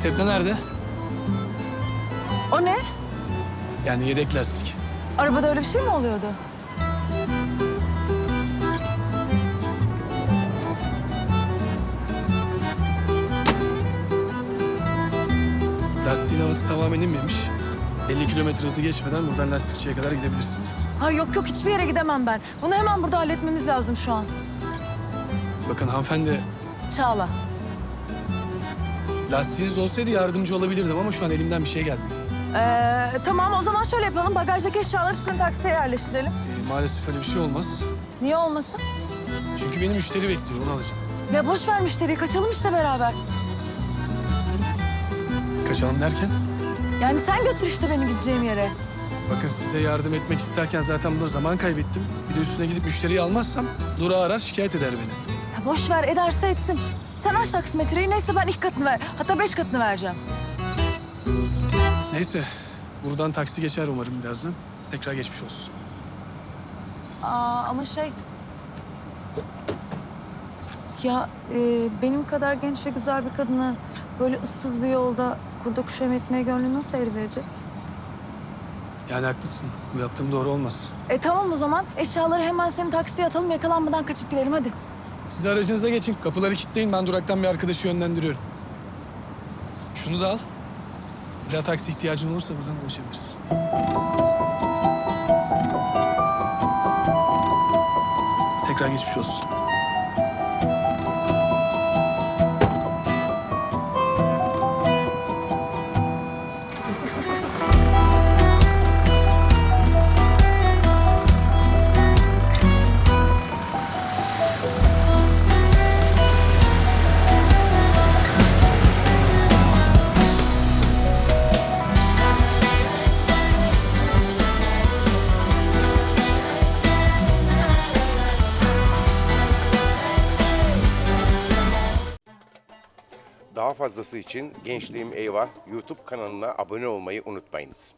Stepne nerede? O ne? Yani yedek lastik. Arabada öyle bir şey mi oluyordu? Lastiğin havası tamamen inmemiş. 50 kilometre hızı geçmeden buradan lastikçiye kadar gidebilirsiniz. Ha yok yok hiçbir yere gidemem ben. Bunu hemen burada halletmemiz lazım şu an. Bakın hanımefendi Çağla. Lastiğiniz olsaydı yardımcı olabilirdim ama şu an elimden bir şey gelmiyor. Ee, tamam o zaman şöyle yapalım. Bagajdaki eşyaları sizin taksiye yerleştirelim. Ee, maalesef öyle bir şey olmaz. Niye olmasın? Çünkü beni müşteri bekliyor, onu alacağım. Ya boş ver müşteriyi kaçalım işte beraber. Kaçalım derken? Yani sen götür işte beni gideceğim yere. Bakın size yardım etmek isterken zaten burada zaman kaybettim. Bir de üstüne gidip müşteriyi almazsam Dura arar şikayet eder beni. Ya boş ver ederse etsin. Sen aç taksimetreyi neyse ben ilk katını ver. Hatta beş katını vereceğim. Neyse buradan taksi geçer umarım birazdan. Tekrar geçmiş olsun. Aa, ama şey... Ya e, benim kadar genç ve güzel bir kadına böyle ıssız bir yolda kurda kuş yem etmeye gönlü nasıl el verecek? Yani haklısın. Bu yaptığım doğru olmaz. E tamam o zaman eşyaları hemen senin taksiye atalım yakalanmadan kaçıp gidelim hadi. Siz aracınıza geçin. Kapıları kilitleyin. Ben duraktan bir arkadaşı yönlendiriyorum. Şunu da al. Bir daha taksi ihtiyacın olursa buradan ulaşabilirsin. Tekrar geçmiş olsun. Daha fazlası için Gençliğim Eyvah YouTube kanalına abone olmayı unutmayınız.